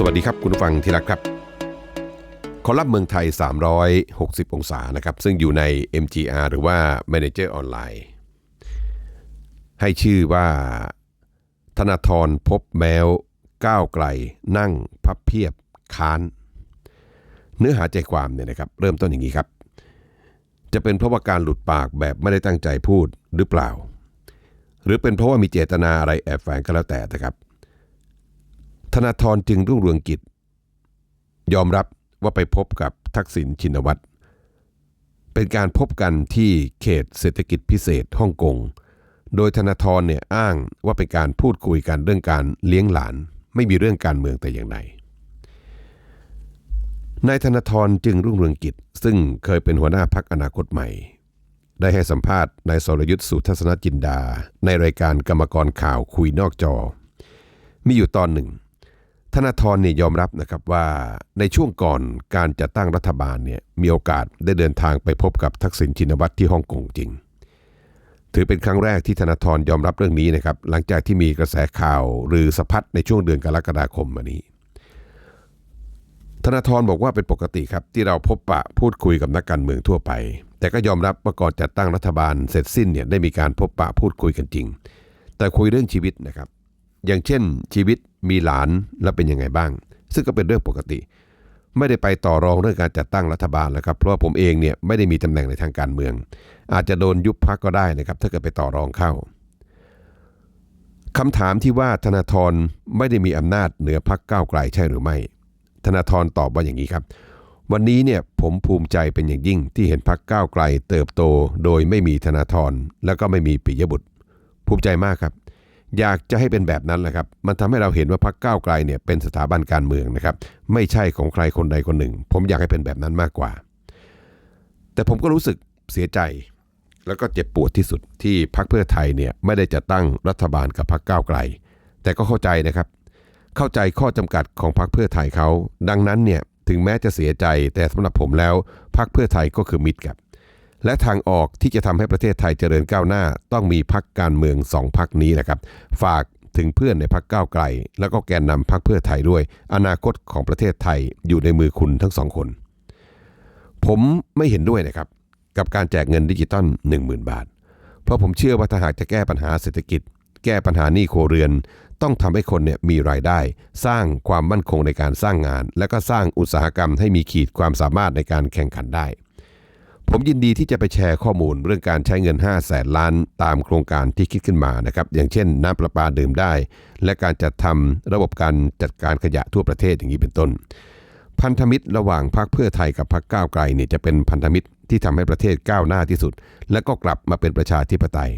สวัสดีครับคุณผู้ฟังที่รักครับ คอลัมน์เมืองไทย 360 องศานะครับ ซึ่งอยู่ใน MGR หรือว่า Manager ออนไลน์ให้ชื่อว่า ธนาธรพบแมว ก้าวไกล นั่งพับเพียบ ค้าน เนื้อหาใจความเนี่ยนะครับ เริ่มต้นอย่างนี้ครับ จะเป็นเพราะว่าการหลุดปากแบบไม่ได้ตั้งใจพูดหรือเปล่า หรือเป็นเพราะว่ามีเจตนาอะไรแอบแฝงก็แล้วแต่นะครับ ธนาธรจึงรุ่งเรืองกิจ ยอมรับว่าไปพบกับทักษิณชินวัตรเป็นการพบกันที่เขตเศรษฐกิจพิเศษฮ่องกง โดยธนาธรเนี่ยอ้างว่าเป็นการพูดคุยกันเรื่องการเลี้ยงหลาน ไม่มีเรื่องการเมืองแต่อย่างใดนายธนาธรจึงรุ่งเรืองกิจ ซึ่งเคยเป็นหัวหน้าพักอนาคตใหม่ ได้ให้สัมภาษณ์นายสรยุทธ์สุทัศนจินดา ในรายการกรรมกรข่าวคุยนอกจอ มีอยู่ตอนหนึ่ง ธนาธรเนี่ยยอมรับนะครับว่าในช่วงก่อนการจัดตั้งรัฐบาลเนี่ยมีโอกาสได้เดินทางไปพบกับทักษิณชินวัตรที่ฮ่องกงจริง ถือเป็นครั้งแรกที่ธนาธรยอมรับเรื่องนี้นะครับหลังจากที่มีกระแสข่าวหรือสะพัดในช่วงเดือนกรกฎาคมมานี้ ธนาธรบอกว่าเป็นปกติครับที่เราพบปะพูดคุยกับนักการเมืองทั่วไป แต่ก็ยอมรับว่าก่อนจัดตั้งรัฐบาลเสร็จสิ้นเนี่ยได้มีการพบปะพูดคุยกันจริง แต่คุยเรื่องชีวิตนะครับอย่างเช่นชีวิต มีหลานแล้วเป็นยังไงบ้าง ซึ่งก็เป็นเรื่องปกติ ไม่ได้ไปต่อรองเรื่องการจัดตั้งรัฐบาลแล้วครับ เพราะว่าผมเองเนี่ยไม่ได้มีตำแหน่งในทางการเมือง อาจจะโดนยุบพักก็ได้นะครับ ถ้าเกิดไปต่อรองเข้าคำถามที่ว่าธนาธรไม่ได้มีอำนาจเหนือพักก้าวไกลใช่หรือไม่ ธนาธรตอบว่าอย่างนี้ครับวันนี้เนี่ยผมภูมิใจเป็นอย่างยิ่งที่เห็นพักก้าวไกล เติบโตโดยไม่มีธนาธรแล้วก็ไม่มีปิยบุตร ภูมิใจมากครับ อยากจะให้เป็นแบบนั้นแหละครับ มันทำให้เราเห็นว่าพรรคก้าวไกลเนี่ยเป็นสถาบันการเมืองนะครับ ไม่ใช่ของใครคนใดคนหนึ่ง ผมอยากให้เป็นแบบนั้นมากกว่า แต่ผมก็รู้สึกเสียใจแล้วก็เจ็บปวดที่สุดที่พรรคเพื่อไทยเนี่ยไม่ได้จัดตั้งรัฐบาลกับพรรคก้าวไกล แต่ก็เข้าใจนะครับ เข้าใจข้อจำกัดของพรรคเพื่อไทยเขา ดังนั้นเนี่ยถึงแม้จะเสียใจแต่สำหรับผมแล้วพรรคเพื่อไทยก็คือมิตรครับ และทางออกที่จะทำให้ประเทศไทยเจริญก้าวหน้า ต้องมีพักการเมืองสองพักนี้นะครับ ฝากถึงเพื่อนในพักก้าวไกล แล้วก็แกนนำพักเพื่อไทยด้วย อนาคตของประเทศไทยอยู่ในมือคุณทั้งสองคน ผมไม่เห็นด้วยนะครับ กับการแจกเงินดิจิตอล10,000 บาท เพราะผมเชื่อว่าถ้าหากจะแก้ปัญหาเศรษฐกิจ แก้ปัญหาหนี้โครเรือน ต้องทำให้คนเนี่ยมีรายได้ สร้างความมั่นคงในการสร้างงาน และก็สร้างอุตสาหกรรมให้มีขีดความสามารถในการแข่งขันได้ ผมยินดีที่จะไปแชร์ข้อมูลเรื่องการใช้เงิน5แสนล้านตามโครงการที่คิดขึ้นมานะครับ อย่างเช่นน้ำประปาดื่มได้ และการจัดทำระบบการจัดการขยะทั่วประเทศอย่างนี้เป็นต้น พันธมิตรระหว่างพรรคเพื่อไทยกับพรรคก้าวไกลเนี่ยจะเป็นพันธมิตรที่ทำให้ประเทศก้าวหน้าที่สุด และก็กลับมาเป็นประชาธิปไตย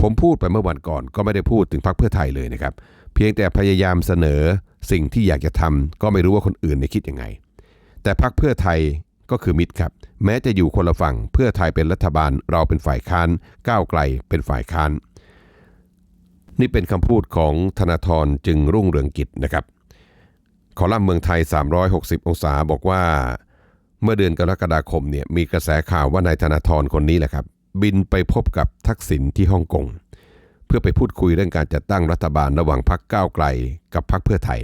ผมพูดไปเมื่อวันก่อนก็ไม่ได้พูดถึงพรรคเพื่อไทยเลยนะครับ เพียงแต่พยายามเสนอสิ่งที่อยากจะทำก็ไม่รู้ว่าคนอื่นในคิดยังไง แต่พรรคเพื่อไทย ก็คือมิตรครับ แม้จะอยู่คนละฝั่งเพื่อไทยเป็นรัฐบาลเราเป็นฝ่ายค้าน ก้าวไกลเป็นฝ่ายค้าน นี่เป็นคำพูดของธนาธรจึงรุ่งเรืองกิจนะครับคอลัมน์เมืองไทย 360 องศาบอกว่า เมื่อเดือนกรกฎาคมเนี่ยมีกระแสข่าวว่านายธนาธรคนนี้แหละครับ บินไปพบกับทักษิณที่ฮ่องกงเพื่อไปพูดคุยเรื่องการจัดตั้งรัฐบาลระหว่างพรรคก้าวไกลกับพรรคเพื่อไทย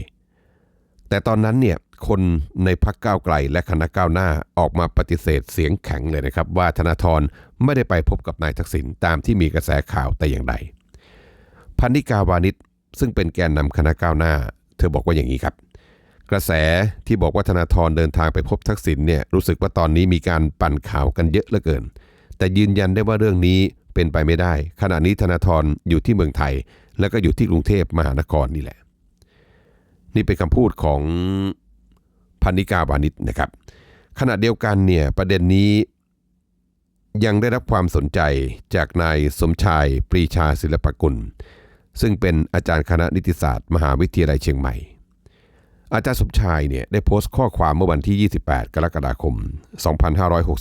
แต่ตอนนั้นเนี่ย คนในพรรคก้าวไกลและคณะก้าวหน้าออกมาปฏิเสธเสียงแข็งเลยนะครับ ว่าธนาธรไม่ได้ไปพบกับนายทักษิณตามที่มีกระแสข่าวแต่อย่างใดพันนิกาวานิชซึ่งเป็นแกนนำคณะก้าวหน้า เธอบอกว่าอย่างนี้ครับ กระแสที่บอกว่าธนาธรเดินทางไปพบทักษิณเนี่ยรู้สึกว่าตอนนี้มีการปั่นข่าวกันเยอะเหลือเกิน แต่ยืนยันได้ว่าเรื่องนี้เป็นไปไม่ได้ ขณะนี้ธนาธรอยู่ที่เมืองไทย แล้วก็อยู่ที่กรุงเทพมหานครนี่แหละ นี่เป็นคำพูดของ พันนิกาวานิชนะครับขณะเดียวกันเนี่ยประเด็นนี้ยังได้รับความสนใจจากนายสมชายปรีชาศิลปกุล ซึ่งเป็นอาจารย์คณะนิติศาสตร์ มหาวิทยาลัยเชียงใหม่ อาจารย์สมชายเนี่ยได้โพสต์ข้อความเมื่อวันที่ 28 กรกฎาคม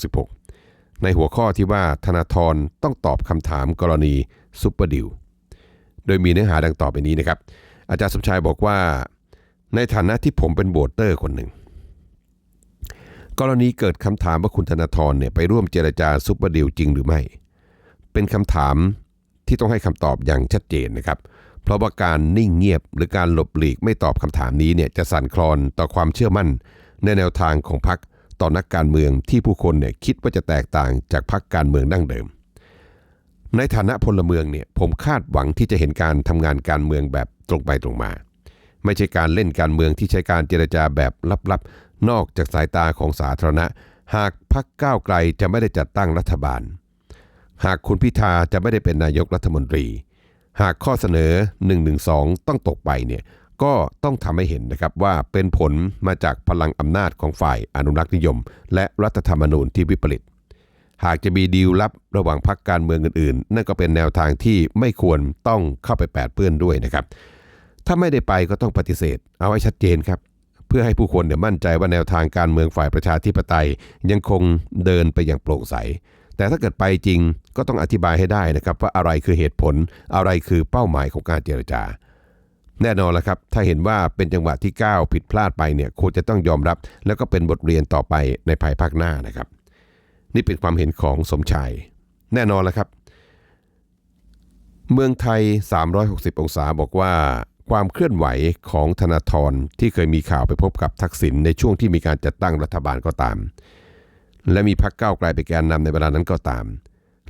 2566 ในหัวข้อที่ว่าธนาธรต้องตอบคำถามกรณีซุปเปอร์ดิวโดยมีเนื้อหาดังต่อไปนี้นะครับ อาจารย์สมชายบอกว่า ในฐานะที่ผมเป็นโบเตอร์คนหนึ่ง กรณีเกิดคำถามว่าคุณธนาธรเนี่ยไปร่วมเจรจาซุปเปอร์ดิวจริงหรือไม่ เป็นคำถามที่ต้องให้คำตอบอย่างชัดเจนนะครับ เพราะว่าการนิ่งเงียบหรือการหลบหลีกไม่ตอบคำถามนี้เนี่ยจะสั่นคลอนต่อความเชื่อมั่น ในแนวทางของพรรคต่อนักการเมืองที่ผู้คนเนี่ยคิดว่าจะแตกต่างจากพรรคการเมืองดั้งเดิม ในฐานะพลเมืองเนี่ยผมคาดหวังที่จะเห็นการทำงานการเมืองแบบตรงไปตรงมา ไม่ใช่การเล่นการเมืองที่ใช้การเจรจาแบบลับๆ นอกจากสายตาของสาธารณะ หากพรรคก้าวไกลจะไม่ได้จัดตั้งรัฐบาล หากคุณพิธาจะไม่ได้เป็นนายกรัฐมนตรี หากข้อเสนอ 112 ต้องตกไปเนี่ยก็ต้องทำให้เห็นนะครับว่าเป็นผลมาจากพลังอำนาจของฝ่ายอนุรักษ์นิยม และรัฐธรรมนูญที่วิปริต หากจะมีดีลลับระหว่างพรรคการเมืองอื่นๆ นั่นก็เป็นแนวทางที่ไม่ควรต้องเข้าไปแปดเปื้อนด้วยนะครับ ถ้าไม่ได้ไปก็ต้องปฏิเสธ เอาให้ชัดเจนครับ เพื่อให้ผู้คนเนี่ยมั่นใจว่าแนวทางการเมืองฝ่ายประชาธิปไตย ยังคงเดินไปอย่างโปร่งใส แต่ถ้าเกิดไปจริงก็ต้องอธิบายให้ได้นะครับว่าอะไรคือเหตุผลอะไรคือเป้าหมายของการเจรจา แน่นอนแล้วครับ ถ้าเห็นว่าเป็นจังหวะที่ก้าวผิดพลาดไปเนี่ยควรจะต้องยอมรับ แล้วก็เป็นบทเรียนต่อไปในภายภาคหน้านะครับ นี่เป็นความเห็นของสมชายแน่นอนแล้วครับ เมืองไทย 360 องศาบอกว่า ความเคลื่อนไหวของธนาธรที่เคยมีข่าวไปพบกับทักษิณในช่วงที่มีการจัดตั้งรัฐบาลก็ตาม และมีพักเก้าไกลไปแกนนำในเวลานั้นก็ตาม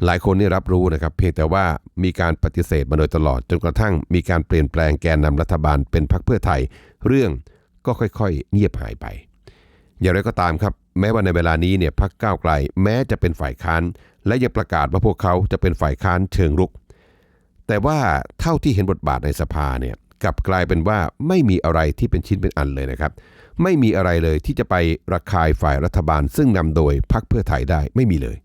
หลายคนนี่รับรู้นะครับ เพียงแต่ว่ามีการปฏิเสธมาโดยตลอด จนกระทั่งมีการเปลี่ยนแปลงแกนนำรัฐบาลเป็นพักเพื่อไทย เรื่องก็ค่อยๆ เงียบหายไป อย่างไรก็ตามครับ แม้ว่าในเวลานี้เนี่ยพักก้าวไกล แม้จะเป็นฝ่ายค้าน และยังประกาศว่าพวกเขาจะเป็นฝ่ายค้านเชิงรุก แต่ว่าเท่าที่เห็นบทบาทในสภาเนี่ย กลับกลายเป็นว่าไม่มีอะไรที่เป็นชิ้นเป็นอันเลยนะครับ ไม่มีอะไรเลยที่จะไประคายฝ่ายรัฐบาล ซึ่งนำโดยพักเพื่อไทยได้ไม่มีเลย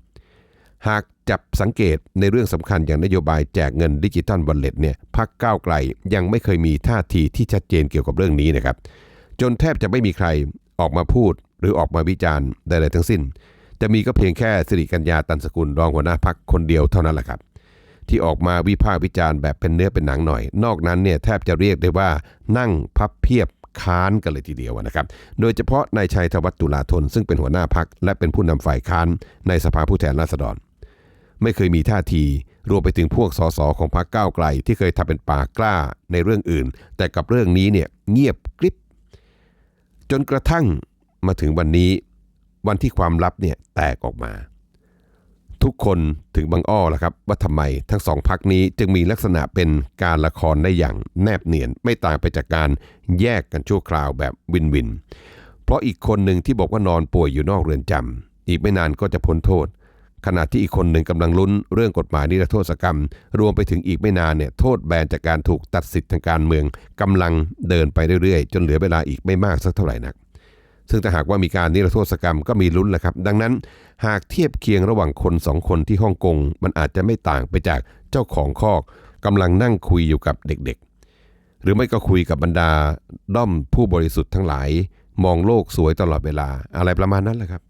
หากจับสังเกตในเรื่องสำคัญอย่างนโยบายแจกเงินดิจิตอลวอลเล็ตเนี่ยพักก้าวไกลยังไม่เคยมีท่าทีที่ชัดเจนเกี่ยวกับเรื่องนี้นะครับ จนแทบจะไม่มีใครออกมาพูดหรือออกมาวิจารณ์ใดๆทั้งสิ้น จะมีก็เพียงแค่สิริกัญญาตันสกุลรองหัวหน้าพักคนเดียวเท่านั้นแหละครับ ที่ออกมาวิพากษ์วิจารณ์แบบเป็นเนื้อเป็นหนังหน่อย นอกนั้นเนี่ยแทบจะเรียกได้ว่านั่งพับเพียบค้านกันเลยทีเดียวนะครับ โดยเฉพาะนายชัยธวัฒน์ตุลาธน ซึ่งเป็นหัวหน้าพักและเป็นผู้นำฝ่ายค้านในสภาผู้แทนราษฎร ไม่เคยมีท่าที รวมไปถึงพวกสสของพรรคก้าวไกล ที่เคยทำเป็นปากกล้าในเรื่องอื่น แต่กับเรื่องนี้เนี่ยเงียบกริบ จนกระทั่งมาถึงวันนี้ วันที่ความลับเนี่ยแตกออกมา ทุกคนถึงบางอ้อแล้วครับ ว่าทำไมทั้งสองพักนี้จึงมีลักษณะเป็นการละครได้อย่างแนบเนียน ไม่ต่างไปจากการแยกกันชั่วคราวแบบวินวิน เพราะอีกคนหนึ่งที่บอกว่านอนป่วยอยู่นอกเรือนจำอีกไม่นานก็จะพ้นโทษ ขณะที่อีกคนหนึ่งกำลังลุ้นเรื่องกฎหมายนิรโทษกรรม รวมไปถึงอีกไม่นานเนี่ยโทษแบนจากการถูกตัดสิทธิ์ทางการเมืองกำลังเดินไปเรื่อยๆ จนเหลือเวลาอีกไม่มากสักเท่าไหร่นัก ซึ่งถ้าหากว่ามีการนิรโทษกรรมก็มีลุ้นแหละครับ ดังนั้น หากเทียบเคียงระหว่างคนสองคนที่ฮ่องกงมันอาจจะไม่ต่างไปจากเจ้าของคอกกำลังนั่งคุยอยู่กับเด็กๆ หรือไม่ก็คุยกับบรรดาด้อมผู้บริสุทธิ์ทั้งหลาย มองโลกสวยตลอดเวลาอะไรประมาณนั้นแหละครับ